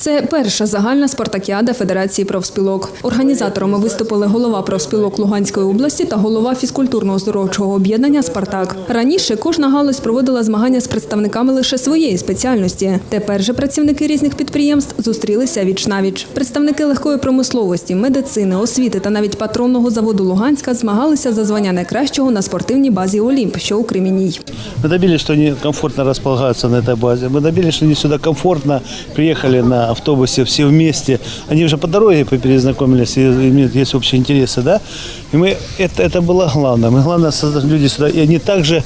Це перша загальна спартакіада Федерації профспілок. Організаторами виступили голова профспілок Луганської області та голова фізкультурно-оздоровчого об'єднання Спартак. Раніше кожна галузь проводила змагання з представниками лише своєї спеціальності. Тепер же працівники різних підприємств зустрілися віч навіч. Представники легкої промисловості, медицини, освіти та навіть патронного заводу Луганська змагалися за звання найкращого на спортивній базі Олімп, що у Кремінній. Мы добились, что они комфортно располагаются на этой базе. Мы добились, что они сюда комфортно приехали на Автобусе все вместе. Они уже по дороге перезнакомились и имеют есть общие интересы, да? И мы это, это было главное. Мы главное люди сюда, и они также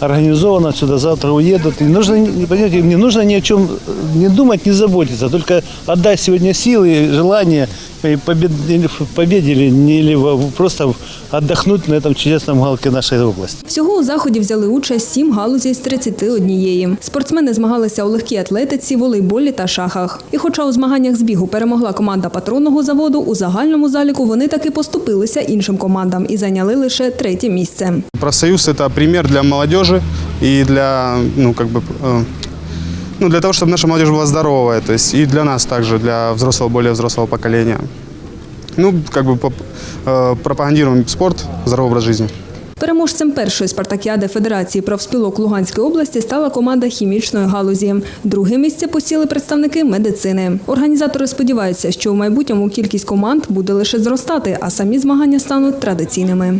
организованно сюда завтра уедут. И нужно, понимаете, им не нужно ни о чем не думать, не заботиться, только отдать сегодня силы, желание и побед, или в победе или, не- или в- просто отдохнуть на этом чудесном галке нашей области. Всього у заході взяли участь сім галузей з 31. Спортсмени змагалися у легкій атлетиці, волейболі та шахах. І хоча у змаганнях з бігу перемогла команда патронного заводу, у загальному заліку вони таки поступилися іншим командам і зайняли лише третє місце. Профсоюз – это пример для молодежи и для, ну, как бы, э, ну, для того, чтобы наша молодежь была здоровая, то есть и для нас также, для взрослого, более взрослого поколения. Ну, как бы поп- э, пропагандируем спорт, здоровый образ жизни. Переможцем першої спартакіади Федерації профспілок Луганської області стала команда хімічної галузі. Друге місце посіли представники медицини. Організатори сподіваються, що у майбутньому кількість команд буде лише зростати, а самі змагання стануть традиційними.